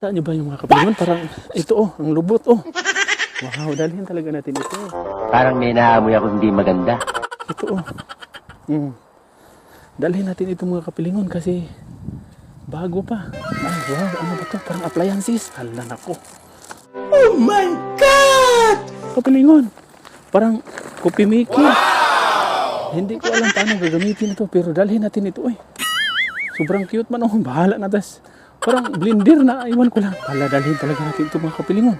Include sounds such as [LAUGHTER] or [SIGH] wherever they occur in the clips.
Saan nyo ba yung mga kapilingon? Parang ito oh, ang lubot oh. Wow, dalhin talaga natin ito. Parang may naamoy ako hindi maganda. Ito oh. Mm. Dalhin natin ito mga kapilingon kasi bago pa. Ay, wow, ano ba to? Parang appliances. Hala nako. Oh my God! Kapilingon. Parang coffee maker. Hindi ko alam paano gagamitin ito pero dalhin natin ito eh. Sobrang cute man oh. Bahala na tas. Parang blender na. Iwan ko lang. Hala, dalhin talaga natin ito mga kapilingon.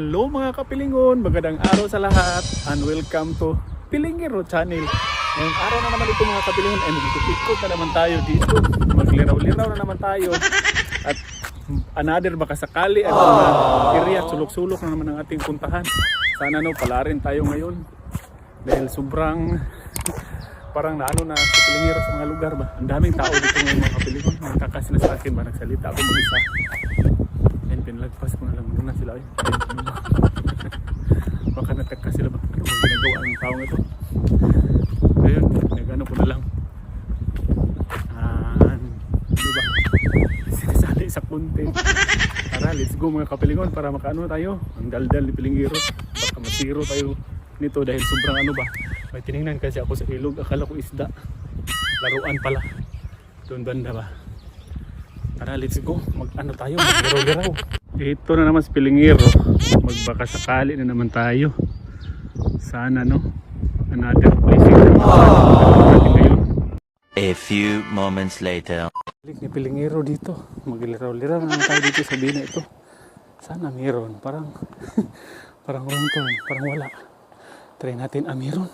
Hello mga kapilingon, magandang araw sa lahat and welcome to Pilingero Channel. Ngayong araw na naman ito mga kapilingon ay magkikot na naman tayo dito. Magliraw-liraw na naman tayo at another baka sakali at mga area sulok-sulok na naman ang ating puntahan. Sana no, pala rin tayo ngayon dahil sobrang [LAUGHS] parang naano na sa Pilingero sa mga lugar ba. Ang daming tao dito ngayon mga kapilingon. Nagkakas na sa akin ba nagsalita ako mag-isa. And pinalagpas ko na lang muna sila ay. [LAUGHS] Baka natagka sila ba? Ano bang ginagawa ng taong ito? Ayun, nagano ko na lang. Ah, ano ba? Sinasali sa content. Tara, let's go mga kapilingon para makaano tayo. Ang daldal ni Pilingiro. Baka masiro tayo nito dahil sobrang ano ba. May tinignan kasi ako sa ilog. Akala ko isda. Laruan pala. Doon banda ba? Tara, let's go. Mag-ano tayo, maglaro-laro. Ito na naman si Pilingiro. Magbaka sakali na naman tayo. Sana, no? Another ngayon. A few moments later. Balik ni Pilingiro dito. Maglaro-laro na naman tayo dito sa bina ito. Sana meron. Parang, [LAUGHS] parang turn. Parang wala. Try natin. Ah, meron.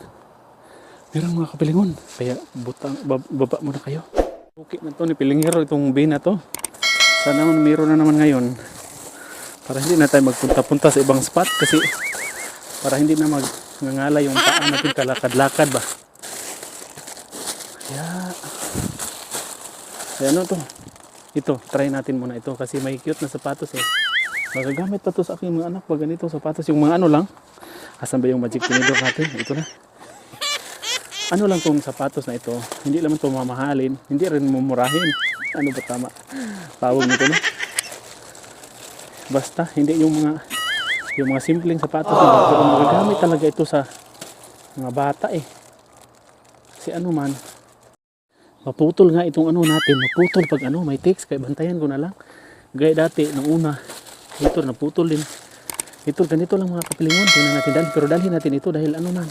Meron mga kapilingon. Kaya butang, bab- baba muna kayo. Okay na to ni Pilingiro itong bina to. Sana naman meron na naman ngayon. Para hindi na tayo magpunta-punta sa ibang spot kasi para hindi na magngangala yung paa natin kalakad-lakad ba. Kaya kaya ano to? Ito, try natin muna ito kasi may cute na sapatos eh. Magagamit pa to sa aking mga anak pag ganito sapatos. Yung mga ano lang. Asan ba yung magic tinidor natin? Ito na. Ano lang tong sapatos na ito. Hindi naman to mamahalin. Hindi rin mumurahin. Ano ba tama? Tawag nito no? Basta, hindi yung mga yung mga simpleng sapatos na pero magagamit talaga ito sa mga bata eh. Kasi ano man, maputol nga itong ano natin, maputol pag ano, may text, kaya bantayan ko na lang. Gaya dati, nung una, ito, naputol din. Ito, ganito lang mga kapilingon, tingnan natin dahil, pero dalhin natin ito dahil ano man,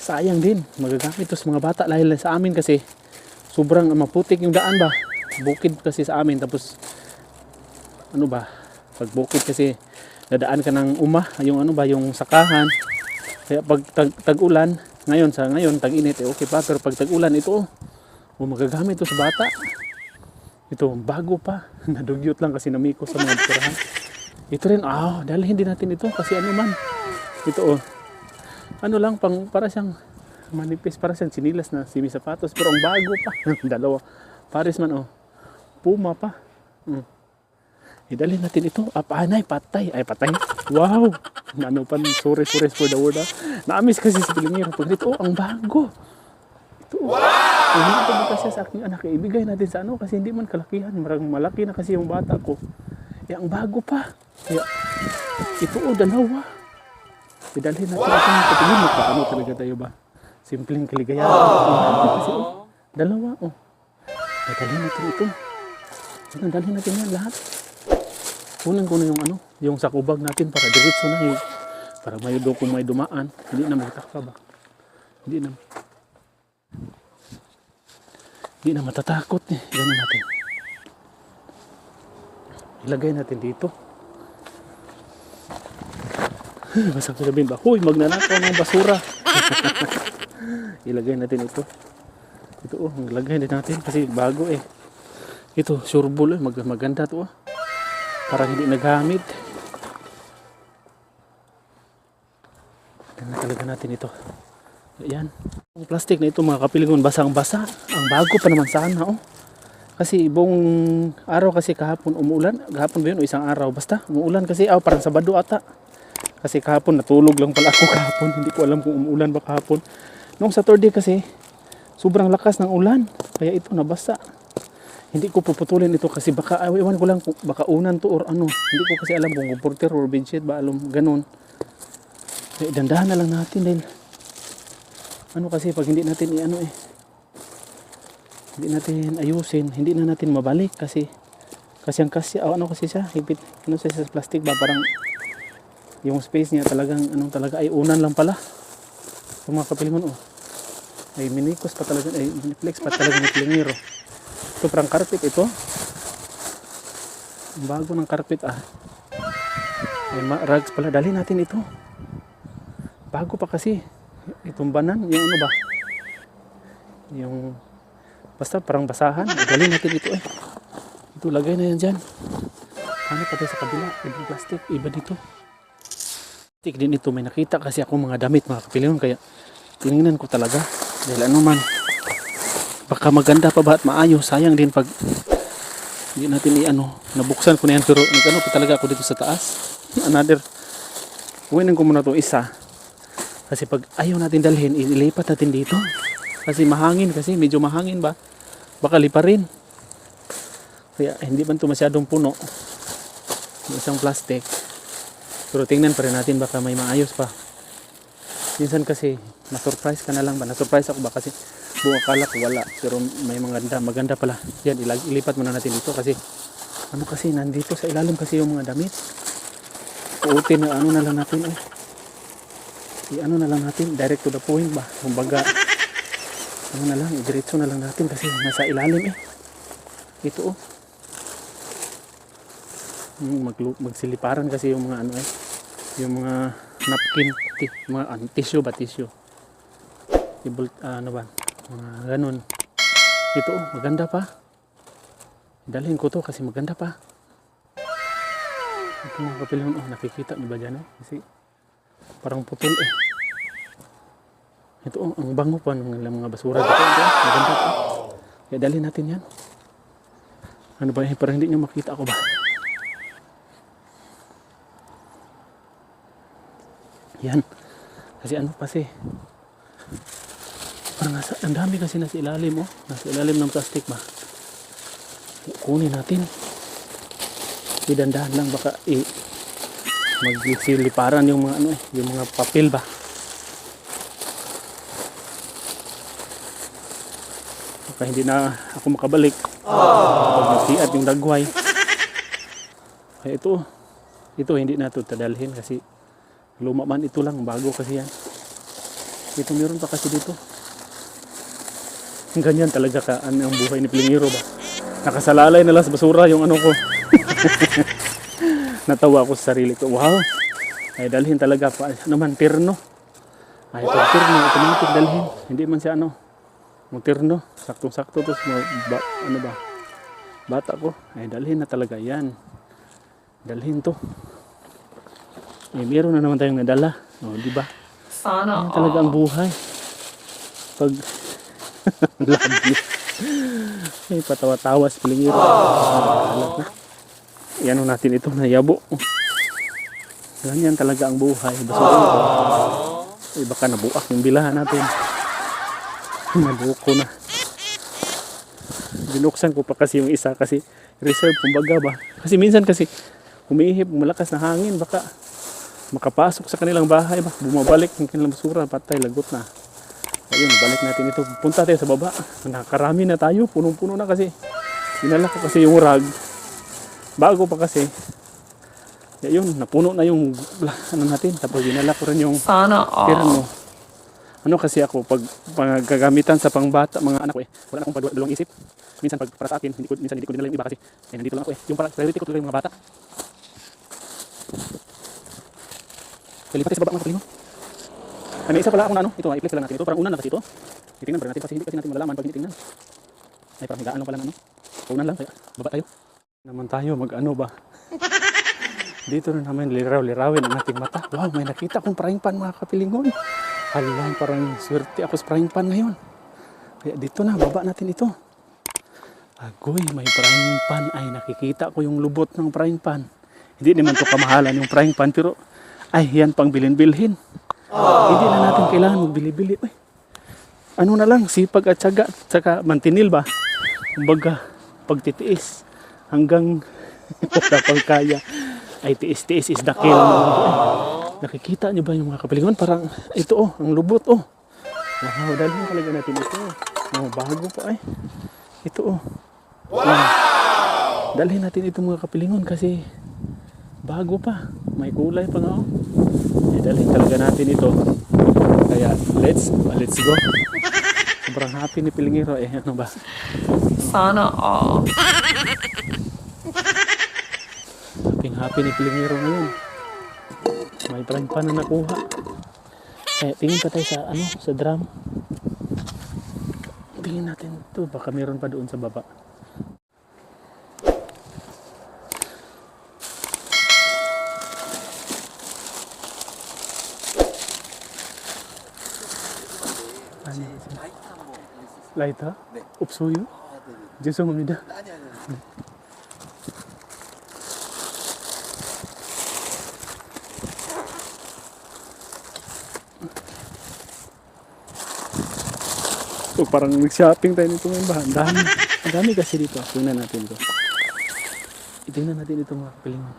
sayang din, magagamit ito sa mga bata, dahil sa amin kasi, sobrang maputik yung daan ba, bukid kasi sa amin, tapos, ano ba, pag bukid kasi, dadaan ka ng uma, yung ano ba, yung sakahan, kaya pag tag, tag-ulan, ngayon sa ngayon tag-init eh okay pa pero pag tag-ulan ito oh, magagamit ito sa bata. Ito bago pa. [LAUGHS] Nadugyot lang kasi namiko sa mga tirahan. Ito rin ah, dahil hindi natin ito kasi ano man. Ito oh. Ano lang pang para siyang manipis para siyang sinilas na simi sapatos pero ang bago pa. [LAUGHS] Dalawa. Pares man oh. Puma pa. Hmm. Idalhin natin ito. Ah, panay, patay. Ay, patay. Wow! Ano pa, sorry, sorry for the word ah. Naamis kasi sa Pilingiro. Pag dito, oh, ang bago. Ito, oh. Wow! Hindi ito kasi sa aking anak. Ibigay natin sa ano kasi hindi man kalakihan. Marang malaki na kasi yung bata ko. Eh, ang bago pa. Kaya, ito, oh, dalawa. Idalhin natin ito ng katingin mo. Paano talaga tayo ba? Simpleng kaligayahan. Oh. Kasi, oh, dalawa, oh. Idalhin natin ito. Yan, dalhin natin yan lahat. Kunin ko na yung ano, yung sakubag natin para diretso na eh. Para may do kung may dumaan, hindi na magtakpa ba. Hindi na. Hindi na matatakot eh. Ganun natin. Ilagay natin dito. Basta ko sabihin ba, Huy, magnanakaw ng basura. [LAUGHS] Ilagay natin ito. Ito oh, ilagay natin kasi bago eh. Ito, sureball eh. Mag maganda to ah. Parang hindi nagamit. Tingnan talaga natin ito. Ayan. Ang plastic na ito mga kapilingon, basang-basa. Ang bago pa naman sana, oh. Kasi buong araw kasi kahapon umuulan. Kahapon ba yun o isang araw? Basta umuulan kasi, oh, parang Sabado ata. Kasi kahapon natulog lang pala ako [LAUGHS] kahapon. Hindi ko alam kung umuulan ba kahapon. Noong Saturday kasi, sobrang lakas ng ulan. Kaya ito nabasa. Hindi ko puputulin ito kasi baka, ay, ewan ko lang baka unan to or ano. Hindi ko kasi alam kung comforter or bedsheet ba, alam, ganun. Kaya dandahan na lang natin dahil ano kasi pag hindi natin i-ano eh hindi natin ayusin, hindi na natin mabalik kasi kasi ang kasi oh, ano kasi siya, higpit ano siya sa plastic ba parang yung space niya talagang anong talaga ay unan lang pala. So mga kapilingon oh. Ay minikos pa talaga ay miniflex pa talaga ni Pilingero. Ito parang carpet ito. Bago ng carpet ah. Ay rugs pala dali natin ito. Bago pa kasi itong banan, yung ano ba? Yung basta parang basahan. Dali natin ito eh. Ito lagay na yan dyan. Ano pati sa kabila? Ibang plastic, iba dito. Plastic din ito. May nakita kasi ako mga damit mga kapilingon kaya tinignan ko talaga. Dahil ano man, baka maganda pa ba at maayos. Sayang din pag hindi natin i-ano. Nabuksan ko na yan pero nag-ano pa talaga ako dito sa taas. Another. Uwinin ko muna to isa. Kasi pag ayaw natin dalhin, ilipat natin dito. Kasi mahangin kasi, medyo mahangin ba? Baka liparin. Kaya hindi man ito masyadong puno. Isang plastic. Pero tingnan pa rin natin baka may maayos pa. Minsan kasi, na-surprise ka na lang ba? Na-surprise ako ba kasi buong akala wala. Pero may maganda, maganda pala. Yan, ilag, ilipat muna natin dito kasi ano kasi, nandito sa ilalim kasi yung mga damit. Uutin na ano na lang natin eh i-ano na lang natin, direct to the point ba? Kumbaga, ano na lang, i-diretso na lang natin kasi nasa ilalim eh. Ito oh. Yung Mag, magsiliparan kasi yung mga ano eh. Yung mga napkin, mga ano, tissue ba, tissue. Ibul, ah, ano ba, mga ganun. Ito oh, maganda pa. Dalhin ko to kasi maganda pa. Ito mga kapilyon, oh, nakikita niyo ba dyan oh? Kasi parang putol eh. Ito oh, ang bango pa ng mga basura dito. Ito, maganda pa. Kaya dali natin yan. Ano ba eh, parang hindi nyo makita ako ba? Yan. Kasi ano kasi, parang nasa, ang dami kasi nasa ilalim oh. Nasa ilalim ng plastic ba? Kunin natin. Idandahan lang baka i magsiliparan yung mga ano eh, yung mga papel ba. Baka hindi na ako makabalik. Pag nagsiat yung dagway. Kaya ito, ito hindi na ito tadalhin kasi luma man ito lang, bago kasi yan. Ito meron pa kasi dito. Ganyan talaga ka ano ang buhay ni Pilingiro ba. Nakasalalay na lang sa basura yung ano ko. [LAUGHS] Natawa ako sa sarili ko. Wow! Ay dalhin talaga pa. Ano man, terno. Ay pag terno, automatic dalhin. Hindi man siya ano. Mag terno. Saktong-sakto. Tapos mo, ba, ano ba? Bata ko. Ay dalhin na talaga yan. Dalhin to. Eh, meron na naman tayong nadala. O, di ba? Sana Yan talaga ang buhay. Pag You. Ay, patawa-tawa si Pilingiro. Alam na. Iano natin ito na yabo. Ganyan talaga ang buhay. Basura ko. Ay, baka nabuak yung bilahan natin. Nabuko na. Binuksan ko pa kasi yung isa kasi reserve kumbaga ba. Kasi minsan kasi humihip, malakas na hangin, baka makapasok sa kanilang bahay ba. Bumabalik yung kanilang basura, patay, lagot na. Ayun, balik natin ito. Punta tayo sa baba. Nakakarami na tayo. Punong-puno na kasi. Dinala ko kasi yung rag. Bago pa kasi. Kaya yun, napuno na yung ano natin. Tapos dinala ko rin yung Sana all. terno. Ano kasi ako, pag pagkagamitan sa pangbata, mga anak ko eh, wala na akong padulong isip. Minsan pag para sa akin, hindi ko, minsan hindi ko dinala yung iba kasi eh, nandito lang ako eh. Yung para, priority ko talaga yung mga bata. Kalipat sa baba mga kapalino. Ay, may isa pala akong ano, ito, i-flex lang natin ito. Parang unan na kasi ito. Titingnan pa natin kasi hindi kasi natin malalaman pag hindi tingnan. Ay, parang higaan lang pala ano. Unan lang, kaya baba tayo. Naman tayo, mag ano ba? [LAUGHS] Dito na naman liraw-lirawin ang ating mata. Wow, may nakita akong frying pan mga kapilingon. Hala, parang swerte ako sa frying pan ngayon. Kaya dito na, baba natin ito. Agoy, may frying pan. Ay, nakikita ko yung lubot ng frying pan. Hindi naman to kamahalan yung frying pan, pero ay, yan pang bilhin-bilhin. Hindi na natin kailangan magbili-bili. Uy, ano na lang, sipag at syaga, saka mantinil ba? Kumbaga, pagtitiis hanggang [LAUGHS] wala pang kaya ay tiis-tiis is the kill. Ay, nakikita niyo ba yung mga kapilingon? Parang ito oh, ang lubot oh. Wow, dalhin talaga natin ito. Oh, bago pa ay. Ito oh. Wow. Dalhin natin ito mga kapilingon kasi bago pa. May kulay pa nga oh. Eh, dalhin talaga natin ito. Kaya let's let's go. Sobrang happy ni Pilingiro eh. Ano ba? Sana all. Happy happy ni Pilingiro ngayon. May prank pa na nakuha. Eh, tingin pa tayo sa ano, sa drum. Tingin natin to baka meron pa doon sa baba. 아니, 라이터? 없어요? 죄송합니다. So parang nag-shopping tayo nito ngayon ba? Ang dami. Ang dami kasi dito. Tingnan natin to. Itingnan natin ito mga kapilingan.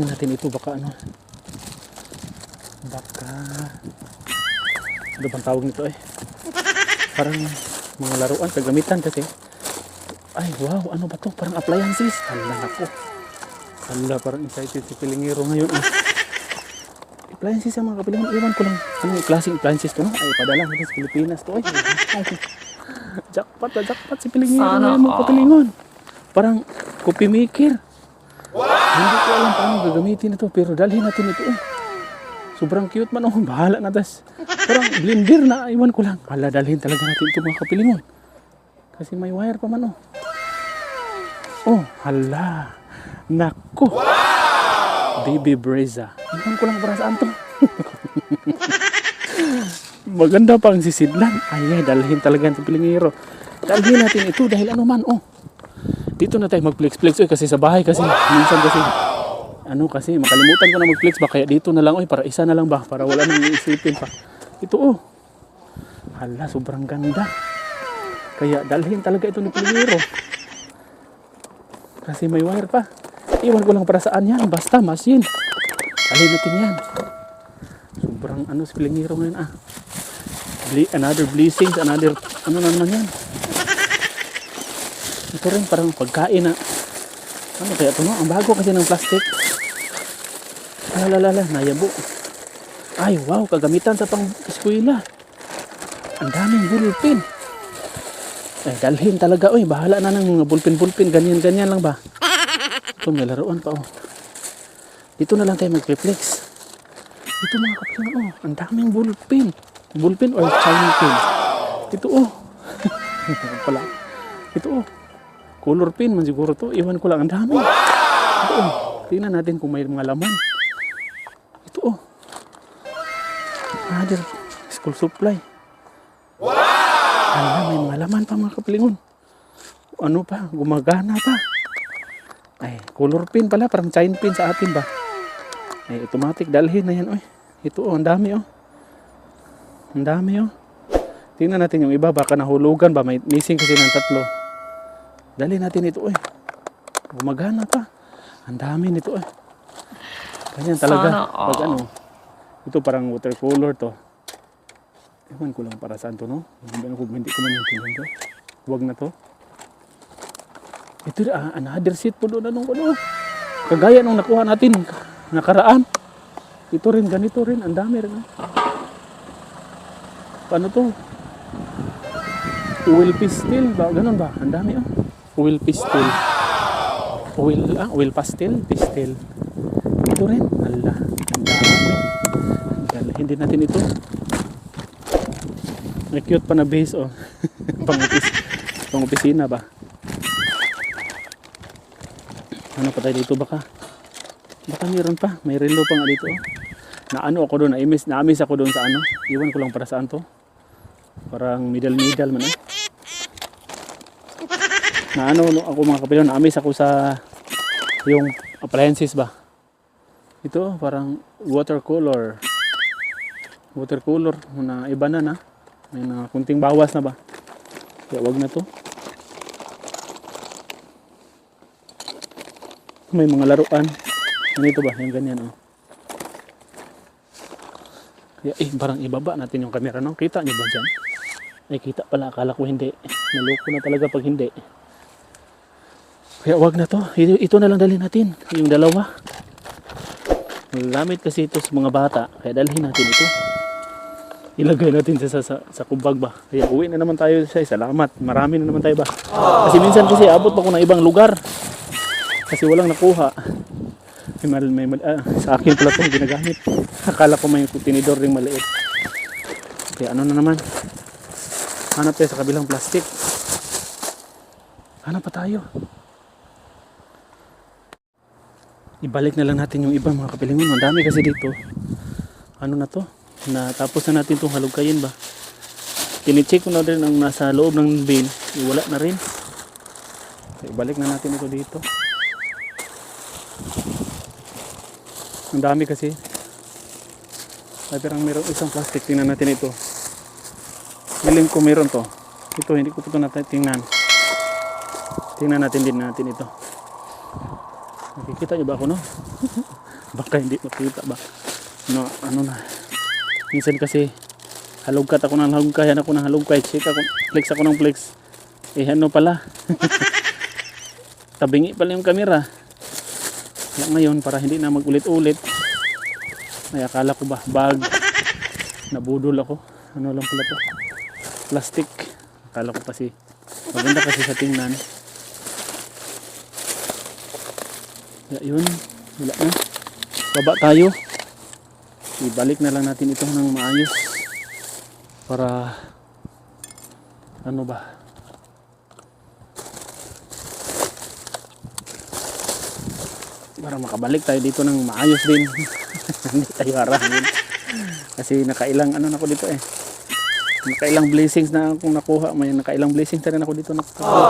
Tingnan natin ito baka ano. Baka ano bang tawag nito eh? parang mga laruan, kagamitan kasi. Ay, wow, ano ba to? Parang appliances. Hala nako. Hala, parang excited si Pilingero ngayon. Ah. Appliances ang mga kapilingon. Iwan ko lang. Ano yung klaseng appliances to, no? Ay, padala natin sa Pilipinas to. Ay, [LAUGHS] jackpot na jackpot si Pilingero Sana ngayon mga kapilingon. Parang coffee maker. Hindi ko alam paano gagamitin ito, pero dalhin natin ito. Eh. Sobrang cute man oh, bahala na tas. Parang blender na, iwan ko lang. Hala, dalhin talaga natin ito mga kapilingon. Kasi may wire pa man oh. Oh, hala. Nako. Baby Breza. Iwan ko lang para saan to. [LAUGHS] Maganda pa ang sisidlan. Ay, dalhin talaga ng pilingero. Dalhin natin ito dahil ano man, oh. Dito na tayo mag-flex-flex, eh, kasi sa bahay kasi, minsan kasi, ano kasi, makalimutan ko na mag-flex ba, kaya dito na lang, oy, para isa na lang ba, para wala nang iisipin pa. Ito, oh. Hala, sobrang ganda. Kaya dalhin talaga ito ni Pilingero. Kasi may wire pa. Iwan ko lang para saan yan. Basta, machine. Dalhin natin yan. Sobrang ano si Pilingero ngayon ah. Another blessings, another, ano na naman yan. Ito rin parang pagkain na. Ano kaya ito no? Ang bago kasi ng plastic. Alalala, nayabo. Ay, wow, kagamitan sa pang eskwela. Ang daming bulpin. Eh, dalhin talaga. Uy, bahala na ng mga bulpin-bulpin. Ganyan-ganyan lang ba? Ito, may laruan pa, oh. Dito na lang tayo mag-reflex. Ito mga kapatid, oh. Ang daming bulpin. Bulpin or shiny pin. Ito, oh. [LAUGHS] Pala. Ito, oh. Color pin man siguro to. Iwan ko lang. Ang dami. Ito, oh. Tingnan natin kung may mga laman. Ito, oh. Another school supply. Hala, may mga laman pa mga kapilingon. Ano pa, gumagana pa. Ay, color pin pala, parang chain pin sa atin ba? Ay, automatic, dalhin na yan, oy. Ito, oh, ang dami, oh. Ang dami, oh. Tingnan natin yung iba, baka nahulugan ba? May missing kasi ng tatlo. Dalhin natin ito, oy. Gumagana pa. Ang dami nito, oy. Ganyan talaga. Sana Pag ano, ito parang watercolor to. Ewan ko lang para saan to, no? Hindi ko, hindi ko man yung to. Huwag na to. Ito, ah, another seat po doon. Anong, ano? Kagaya nung nakuha natin nakaraan. Ito rin, ganito rin. Ang dami rin. ah. Paano to? Oil pastel ba? Ganun ba? Ang dami oh. Oil pastel. Oil, ah, oil pastel? Pastel. ko rin. Hala, ang dami. Hindi natin ito. May cute pa na base, oh. [LAUGHS] pang, opis, pang opisina ba? Ano pa tayo dito baka? Baka meron pa. May relo pa nga dito. oh. Na ano ako doon, na-miss, na-miss ako doon sa ano. Iwan ko lang para saan to. Parang middle-middle man eh. Na ano no, ako mga kapilyon, na-miss ako sa yung appliances ba. Ito parang watercolor. Watercolor na iba na na. May na kunting bawas na ba. Kaya wag na to. May mga laruan. Ganito ba? Yung ganyan oh. Kaya eh, parang ibaba natin yung camera no. Kita niyo ba dyan? Ay kita pala, akala ko hindi. Naloko na talaga pag hindi. Kaya wag na to. Ito, ito na lang dalhin natin. Yung dalawa. Malamit kasi ito sa mga bata. Kaya dalhin natin ito. Ilagay natin sa, sa, sa kubag ba. Kaya uwi na naman tayo sa salamat. Marami na naman tayo ba. Kasi minsan kasi abot pa ko ng ibang lugar. Kasi walang nakuha. May mal, may mal, ah, sa akin pala itong ginagamit. Akala ko may tinidor ring maliit. Kaya ano na naman. Hanap tayo sa kabilang plastic. Hanap pa tayo. Ibalik na lang natin yung ibang mga kapilingon. Ang dami kasi dito. Ano na to? Na tapos na natin itong halugkayin ba? Tinicheck ko na rin ang nasa loob ng bin. Wala na rin. So, ibalik na natin ito dito. Ang dami kasi. Ay, pero meron isang plastic. Tingnan natin ito. Feeling ko meron to. Ito, hindi ko pa ito natin tingnan. Tingnan natin din natin ito. Nakikita niyo ba ako, no? [LAUGHS] Baka hindi makita ba? No, ano na. Minsan kasi, halugkat ako ng halugkay, ako ng halugkay, check ako, flex ako ng flex. Eh, ano pala? [LAUGHS] Tabingi pala yung camera. Kaya ngayon, para hindi na magulit-ulit, ay akala ko ba, bag, nabudol ako. Ano lang pala to? Plastic. Akala ko kasi, maganda kasi sa tingnan. Kaya yun, wala na. Baba tayo. Ibalik na lang natin ito ng maayos. Para, ano ba? Para makabalik tayo dito ng maayos din. [LAUGHS] Hindi tayo haramin. Kasi nakailang ano na ako dito eh. Nakailang blessings na akong nakuha. May nakailang blessings na rin ako dito nakuha.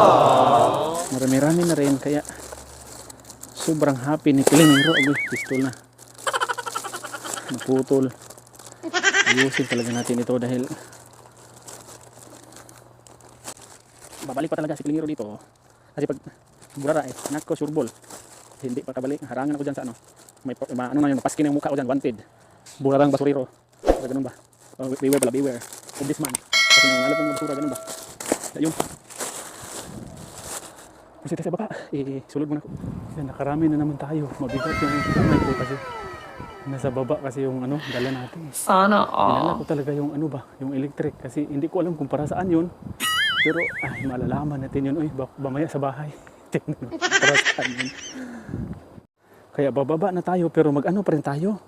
Marami-rami na rin. Kaya sobrang happy ni Pilingero. Agoy, pistol na. Naputol. Ayusin talaga natin ito dahil babalik pa talaga si Pilingero dito. Kasi pag burara eh, nako surbol. Hindi pa kabalik. Harangan ako dyan sa ano. May, ma, ano na yun, paskin ang mukha ko dyan, wanted. Burarang basurero. Ganun ba? Oh, beware pala, beware. Of this man. Kasi nangalap ng basura, ganun ba? Yun. Kasi sa baka, eh, sulod muna ko. Kasi nakarami na naman tayo. Mabigat yung kamay ko kasi nasa baba kasi yung ano, dala natin. Sana Dinala all. ko talaga yung ano ba, yung electric kasi hindi ko alam kung para saan yun. Pero ay malalaman natin yun, uy, mamaya sa bahay. [LAUGHS] Tingnan para saan yun. Kaya bababa na tayo pero mag-ano pa rin tayo.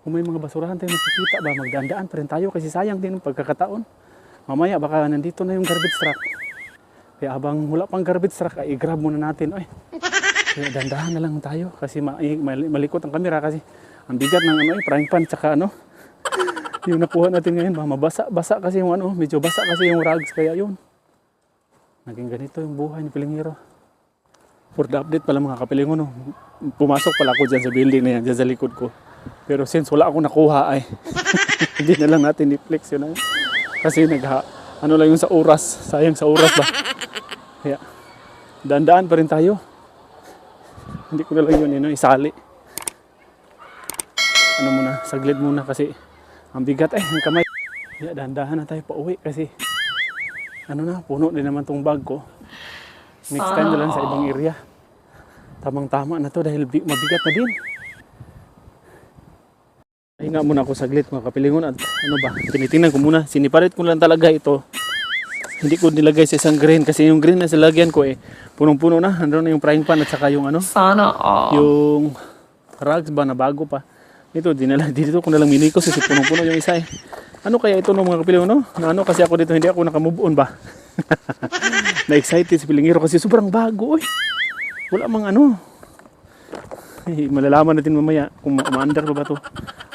Kung may mga basurahan tayo makikita ba, magdandaan pa rin tayo kasi sayang din ang pagkakataon. Mamaya baka nandito na yung garbage truck. Kaya habang wala pang garbage truck, ay i-grab muna natin. Oy. Kaya dandahan na lang tayo kasi malikot ang kamera kasi ang bigat ng ano, eh, frying pan tsaka ano, [LAUGHS] yung nakuha natin ngayon, ba, mabasa, basa kasi yung ano, medyo basa kasi yung rugs, kaya yun. Naging ganito yung buhay ni Pilingero. For the update pala mga kapilingon, no, pumasok pala ako dyan sa building na yan, dyan sa likod ko. Pero since wala akong nakuha ay, [LAUGHS] hindi na lang natin i-flex yun. Ay. Kasi nagha, ano lang yung sa oras, sayang sa oras ba. Kaya, dandaan pa rin tayo. Hindi ko na lang yun, yun isali. Ano muna, saglit muna kasi ang bigat eh, ang kamay. Kaya dahan-dahan na tayo pa uwi kasi ano na, puno din naman tong bag ko. Next time na lang sa ibang area. Tamang-tama na to dahil bi- mabigat na din. Hinga muna ako saglit mga kapilingon at ano ba, tinitingnan ko muna. Siniparit ko lang talaga ito. Hindi ko nilagay sa isang green kasi yung green na silagyan ko eh punong-puno na. Nandun na yung frying pan at saka yung ano, Sana all. yung rugs ba na bago pa. Ito, dinala, dito ko nalang miniko kasi punong-puno yung isa eh. Ano kaya ito no mga kapiliw no? Na ano kasi ako dito hindi ako nakamove on ba? [LAUGHS] Na-excited si Pilingiro kasi sobrang bago eh. Wala mang ano. Eh, malalaman natin mamaya kung ma- maandar pa ba to.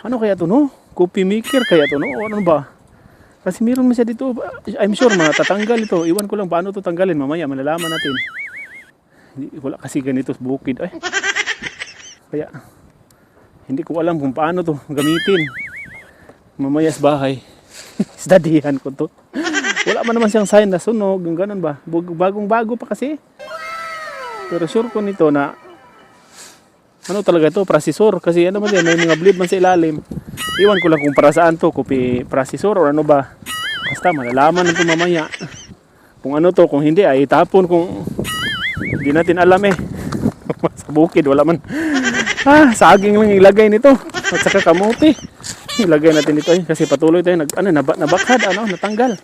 Ano kaya to no? Coffee maker kaya to no? Ano ba? Kasi meron man siya dito. I'm sure matatanggal ito. Iwan ko lang paano to tanggalin mamaya malalaman natin. Wala kasi ganito bukid ay. Kaya hindi ko alam kung paano to gamitin. Mamaya sa bahay. [LAUGHS] Studyhan ko to. Wala man naman siyang sign na sunog, ganun ba? Bag- Bagong bago pa kasi. Pero sure ko nito na ano talaga to, processor. Kasi ano man yan, may mga bleed man sa ilalim. Iwan ko lang kung para saan to, copy processor or ano ba. Basta malalaman nito mamaya. Kung ano to, kung hindi ay tapon kung hindi natin alam eh. [LAUGHS] sa bukid, wala man. Ah, saging lang ilagay nito. At saka kamote. Ilagay natin ito eh. Kasi patuloy tayo. Nag, ano, naba, nabakhad, ano, natanggal.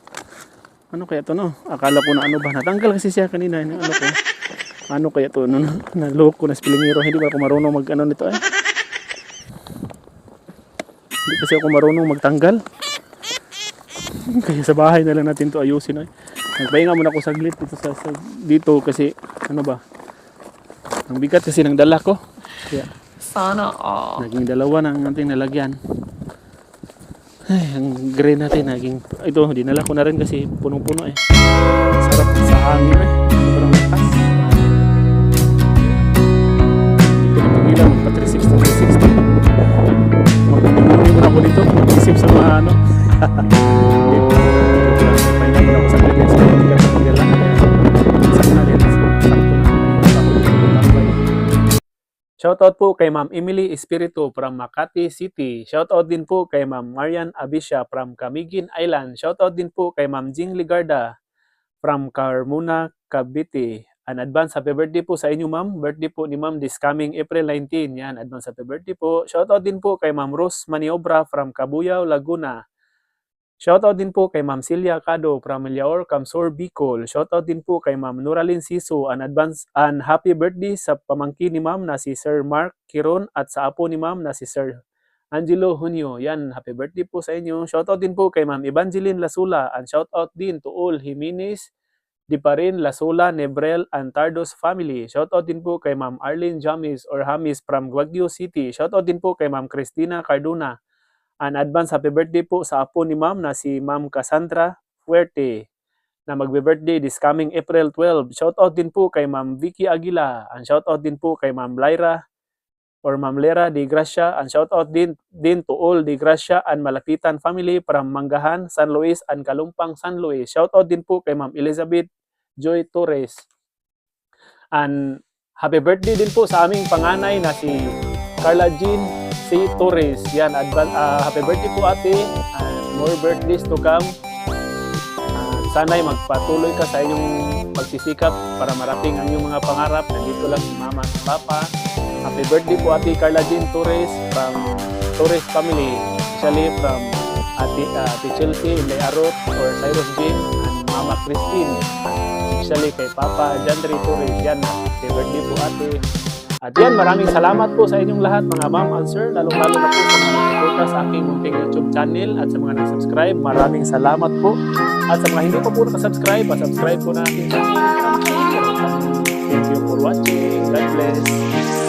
Ano kaya to no? Akala ko na ano ba? Natanggal kasi siya kanina. Yung ano ko. Ano kaya to? No, naloko na spilingero. Hindi ba ako marunong mag ano nito eh? Hindi kasi ako marunong magtanggal. Kaya sa bahay na lang natin to ayusin eh. Nagpahinga muna ako saglit dito sa, sa dito kasi ano ba? Ang bigat kasi ng dala ko. Kaya Sana all. Naging dalawa na ang ating nalagyan. Ay, ang green natin naging... Ito, dinala ko na rin kasi punong-puno eh. Sarap sa hangin eh. Shoutout po kay Ma'am Emily Espiritu from Makati City. Shoutout din po kay Ma'am Marian Abisha from Camiguin Island. Shoutout din po kay Ma'am Jing Ligarda from Carmona, Cavite. An advance happy birthday po sa inyo ma'am. Birthday po ni ma'am this coming April 19. Yan, advance happy birthday po. Shoutout din po kay Ma'am Rose Maniobra from Cabuyao, Laguna. Shoutout din po kay Ma'am Celia Cado from Miliaor, Camsor, Bicol. Shoutout din po kay Ma'am Nuralyn Siso an advance and happy birthday sa pamangkin ni Ma'am na si Sir Mark Kiron at sa apo ni Ma'am na si Sir Angelo Hunyo. Yan, happy birthday po sa inyo. Shoutout din po kay Ma'am Evangeline Lasula and shoutout din to all Jimenez, Diparin, Lasula, Nebrel, and Tardos family. Shoutout din po kay Ma'am Arlene Jamis or Hamis from Guagdio City. Shoutout din po kay Ma'am Christina Cardona. An advance happy birthday po sa apo ni ma'am na si Ma'am Cassandra Fuerte na magbe-birthday this coming April 12. Shoutout din po kay Ma'am Vicky Aguila. And shoutout din po kay Ma'am Lyra or Ma'am Lera de Gracia. And shoutout din, din to all de Gracia and Malapitan family from Manggahan, San Luis and Kalumpang, San Luis. Shoutout din po kay Ma'am Elizabeth Joy Torres. And happy birthday din po sa aming panganay na si Carla Jean C. Torres. Yan, advan- ah, happy birthday po ate. And more birthdays to come. Ah, sana'y magpatuloy ka sa inyong pagsisikap para marating ang iyong mga pangarap. Nandito lang si mama at papa. Happy birthday po ate Carla Jean Torres from Torres family. Especially from ate, ah, ate Chelsea, Inday Arot, or Cyrus Jean, and mama Christine. Especially kay Papa Jandre Torres. Yan, happy birthday po ate. At yan, maraming salamat po sa inyong lahat mga ma'am and sir, lalong-lalo na po sa mga nagsuporta sa aking munting YouTube channel at sa mga nag-subscribe. Maraming salamat po. At sa mga hindi pa po nakasubscribe, subscribe po na aking channel. Thank you for watching. God bless.